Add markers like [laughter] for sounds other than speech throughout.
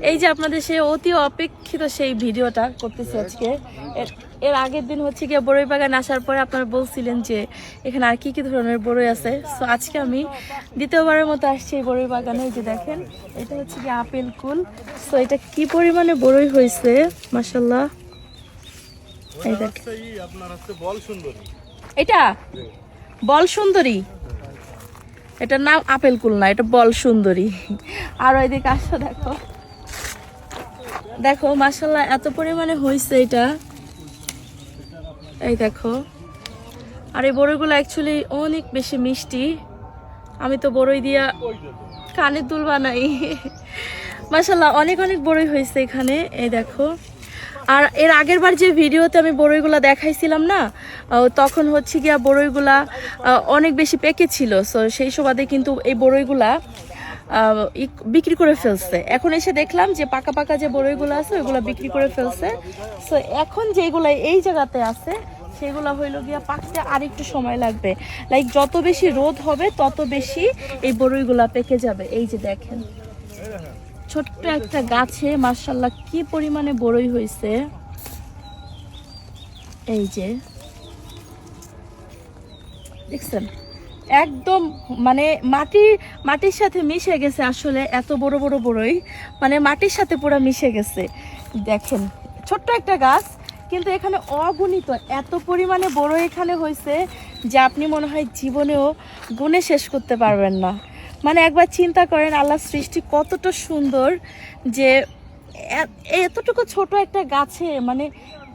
এই যে আপনাদের সেই অতি অপেক্ষিত সেই ভিডিওটা করতেছি আজকে। এর- আগের দিন হচ্ছে গিয়ে বড়ই বাগান আসার পরে আপনারা বলছিলেন যে এখানে আর কি কি ধরনের বড়ই আছে। সো আজকে আমি দ্বিতীয়বারের মতো আসছি এই বড়ই বাগানে। এই যে দেখেন এটা হচ্ছে কি আপেল কুল। সো এটা কি পরিমাণে বড়ই হয়েছে? মাসাল্লাহ এই দেখেন। এটা? বল সুন্দরী? এটার নাম আপেল কুল না এটা বল সুন্দরী। আর ওইদিকে আসো দেখো। দেখো মাসাল্লাহ এত পরিমাণে হয়েছে এটা। এই দেখো। আর এই বড়ইগুলো অ্যাকচুয়ালি অনেক বেশি মিষ্টি। আমি তো বড়ই দিয়া কানের দুল বানাই। মাসাল্লাহ অনেক অনেক বড়ই হয়েছে এখানে। এই দেখো। আর এর আগের বার যে ভিডিওতে আমি বড়ইগুলা দেখাইছিলাম না তখন হচ্ছে গিয়া বড়ইগুলা অনেক বেশি পেকে ছিল। সো সেই সুবাদে কিন্তু এই বড়ইগুলা বিক্রি করে ফেলছে। এখন এসে দেখলাম যে পাকা পাকা যে বড়ইগুলো আছে, ওইগুলো বিক্রি করে ফেলছে। সো এখন যেগুলো এই জায়গাতে আছে, সেগুলো হইল গিয়া পাকতে আর একটু সময় লাগবে। লাইক যত বেশি রোদ হবে, তত বেশি এই বড়ইগুলা পেকে যাবে। এই যে দেখেন। ছোট্ট একটা গাছে মার্শাল্লাহ কি পরিমাণে বড়ই হয়েছে এই যে। দেখছেন? একদম মানে মাটি, মাটির সাথে মিশে গেছে আসলে এত বড় বড় বড়ই। মানে মাটির সাথে পুরো মিশে গেছে। দেখেন, ছোট্ট একটা গাছ, কিন্তু এখানে অগণিত, এত পরিমাণে বড় এখানে হয়েছে যে আপনি মনে হয় জীবনেও গুণে শেষ করতে পারবেন না। মানে একবার চিন্তা করেন আল্লাহ সৃষ্টি কতটা সুন্দর যে এতটুকু ছোট একটা গাছে মানে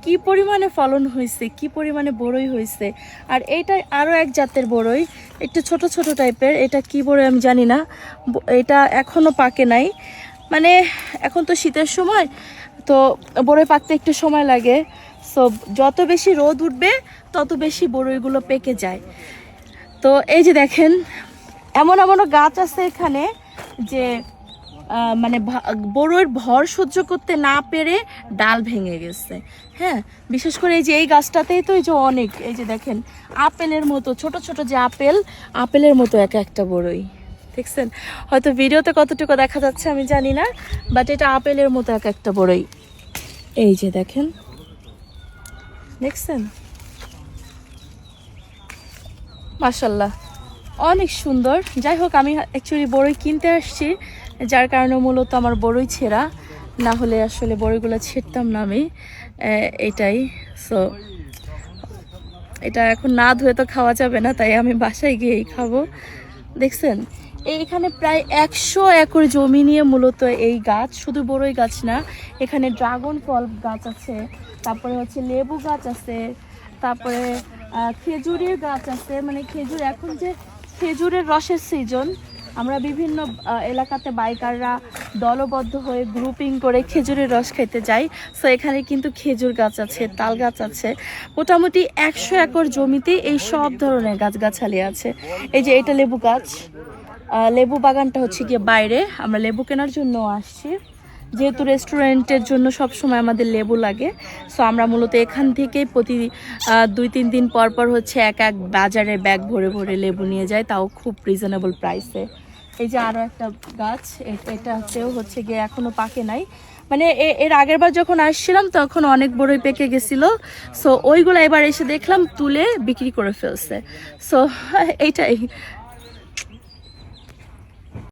কি পরিমাণে ফলন হয়েছে, কি পরিমাণে বড়ই হয়েছে, আর এইটা আরও এক জাতের বড়ই, একটু ছোট ছোট টাইপের, এটা কি বড়ই আমি জানি না এটা এখনও পাকে নাই মানে এখন তো শীতের সময়, তো বড়ই পাকতে একটু সময় লাগে, সো যত বেশি রোদ উঠবে, তত বেশি বড়ইগুলো পেকে যায়। তো এই যে দেখেন, এমন এমনও গাছ আছে এখানে যে মানে বড়োর ভর সহ্য করতে না পেরে ডাল ভেঙে গেছে। হ্যাঁ? বিশেষ করে এই যে এই গাছটাতেই তো এই যে অনেক, এই যে দেখেন, আপেলের মতো, ছোট ছোট যে আপেল, আপেলের মতো এক একটা বড়ই। দেখছেন? হয়তো ভিডিওতে কতটুকু দেখা যাচ্ছে আমি জানি না বাট এটা আপেলের মতো এক একটা বড়ই। এই যে দেখেন। দেখছেন? মাশাল্লাহ। অনেক সুন্দর। যাই হোক, আমি অ্যাকচুয়ালি বড়ই কিনতে আসছি। যার কারণে মূলত আমার বড়ই ছেঁড়া। না হলে আসলে বড়ইগুলো ছিঁড়তাম না আমি। এটাই। সো এটা এখন না ধুয়ে তো খাওয়া যাবে না, তাই আমি বাসায় গিয়েই খাব। দেখছেন? এখানে প্রায় একশো একর জমি নিয়ে মূলত এই গাছ, শুধু বড়ই গাছ না, এখানে ড্রাগন ফল গাছ আছে, তারপরে হচ্ছে লেবু গাছ আছে, তারপরে খেজুরের গাছ আছে। মানে খেজুর, এখন যে খেজুরের রসের সিজন আমরা বিভিন্ন এলাকাতে বাইকাররা দলবদ্ধ হয়ে গ্রুপিং করে খেজুরের রস খেতে যাই। সো এখানে কিন্তু খেজুর গাছ আছে, তাল গাছ আছে। মোটামুটি একশো একর জমিতে এই সব ধরনের গাছগাছালি আছে। এই যে এটা লেবু গাছ। লেবু বাগানটা হচ্ছে গিয়ে বাইরে। আমরা লেবু কেনার জন্য আসছি। যেহেতু রেস্টুরেন্টের জন্য সব সময় আমাদের লেবু লাগে। সো আমরা মূলত এখান থেকেই প্রতি দুই তিন দিন পর পর হচ্ছে এক এক বাজারে ব্যাগ ভরে ভরে লেবু নিয়ে যায় তাও খুব রিজনেবল প্রাইসে এই যে আরও একটা গাছ এটা হচ্ছেও হচ্ছে গিয়ে এখনও পাকে নাই। মানে এর আগের বার যখন আসছিলাম, তখন অনেক বড়ই পেকে গেছিল। সো ওইগুলো এবার এসে দেখলাম, তুলে বিক্রি করে ফেলছে। সো [laughs] এইটাই।